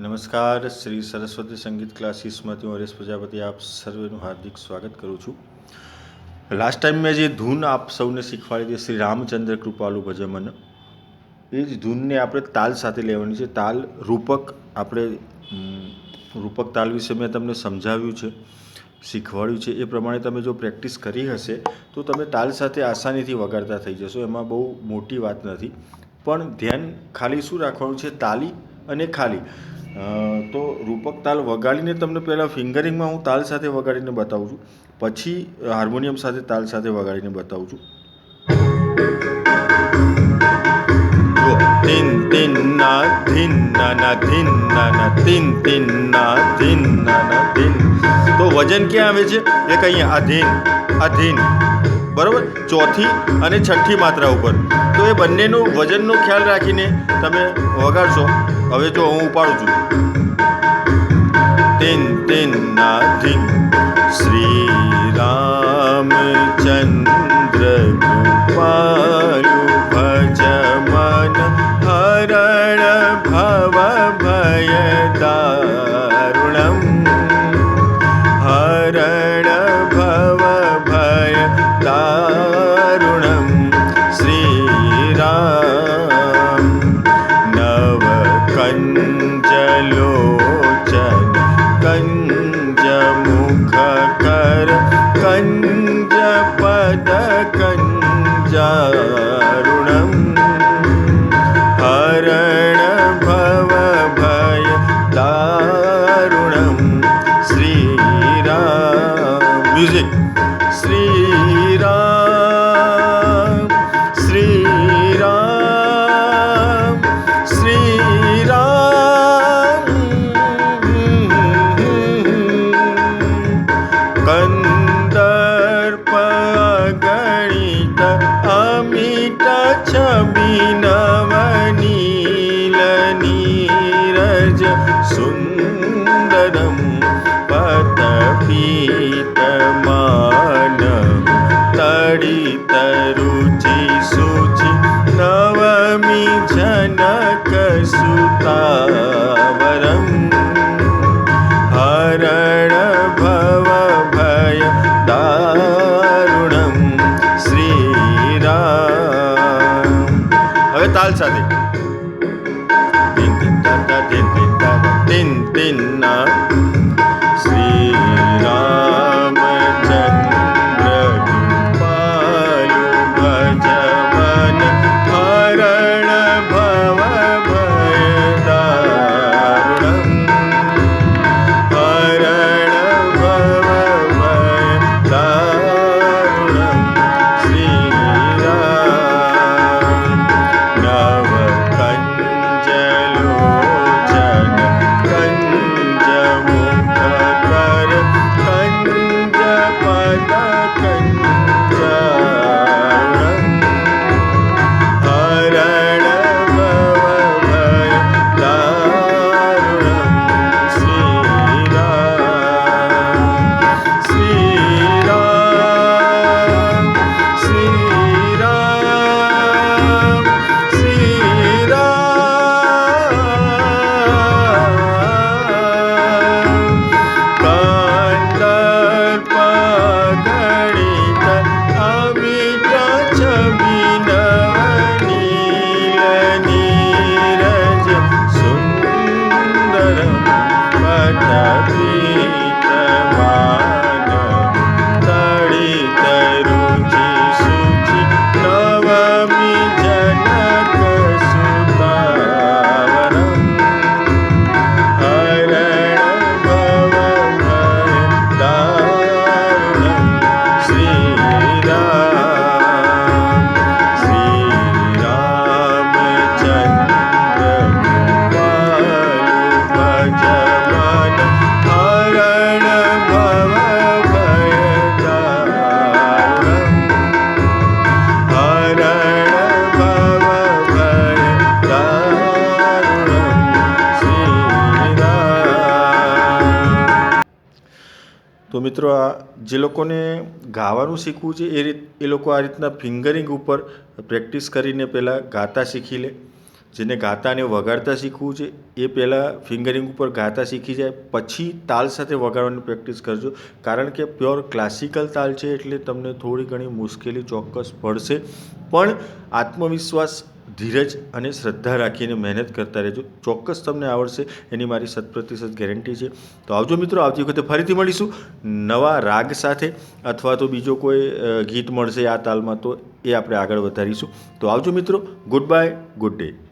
નમસ્કાર, શ્રી સરસ્વતી સંગીત ક્લાસીસમાંથી હું હરેશ પ્રજાપતિ આપ સર્વેનું હાર્દિક સ્વાગત કરું છું. લાસ્ટ ટાઈમ મેં જે ધૂન આપ સૌને શીખવાડી હતી શ્રી રામચંદ્ર કૃપાલુ ભજમન, એ જ ધૂનને આપણે તાલ સાથે લેવાની છે. તાલ રૂપક આપણે રૂપક તાલ વિશે મેં તમને સમજાવ્યું છે, શીખવાડ્યું છે. એ પ્રમાણે તમે જો પ્રેક્ટિસ કરી હશે, તો તમે તાલ સાથે આસાનીથી વગાડતા થઈ જશો. એમાં બહુ મોટી વાત નથી. પણ ધ્યાન ખાલી શું રાખવાનું છે? તાલી અને ખાલી. તો રૂપક તાલ વગાડીને તમને પહેલાં ફિંગરિંગમાં હું તાલ સાથે વગાડીને બતાવું છું. પછી હાર્મોનિયમ સાથે તાલ સાથે વગાડીને બતાવું છું. તિન તિન ના, ધીન, ના ના, ધીન, ના ના તિન તિન ના, ધીન, ના ના, ધીન. તો વજન ક્યાં આવે છે? એક અહીંયા, આ ધીન આ ધીન. બરોબર? ચોથી અને છઠ્ઠી માત્રા ઉપર. તો એ બંનેનું વજનનો ખ્યાલ રાખીને તમે વગાડશો. હવે જો હું ઉપાડું છું. તેન તેન ના ધીન la તડિત રુચિ સુચિ નવમી જનક સુતાવરમ હરણ ભવ ભય દારુણમ શ્રીરામ હવે તાલ સાથે તિન તિન તા તા તિન તિન તા તા તિન તિન ના તો મિત્રો આ જે લોકોને ગાવાનું શીખવું છે, એ રીત, એ લોકો આ રીતના ફિંગરિંગ ઉપર પ્રેક્ટિસ કરીને પહેલાં ગાતા શીખી લે. જેને ગાતા અને વગાડતા શીખવું છે, એ પહેલાં ફિંગરિંગ ઉપર ગાતા શીખી જાય. પછી તાલ સાથે વગાડવાની પ્રેક્ટિસ કરજો. કારણ કે પ્યોર ક્લાસિકલ તાલ છે એટલે તમને થોડી ઘણી મુશ્કેલી ચોક્કસ પડશે. પણ આત્મવિશ્વાસ ધીરજ અને શ્રદ્ધા રાખીને મહેનત કરતા રહેજો. ચોક્કસ તમને આવડશે, એની મારી શત પ્રતિશત ગેરંટી છે. તો આવજો મિત્રો, આવતી વખતે ફરીથી મળીશું. નવા રાગ સાથે અથવા તો બીજો કોઈ ગીત મળશે આ તાલમાં, તો એ આપણે આગળ વધારીશું. તો આવજો મિત્રો ગુડ બાય ગુડ ડે.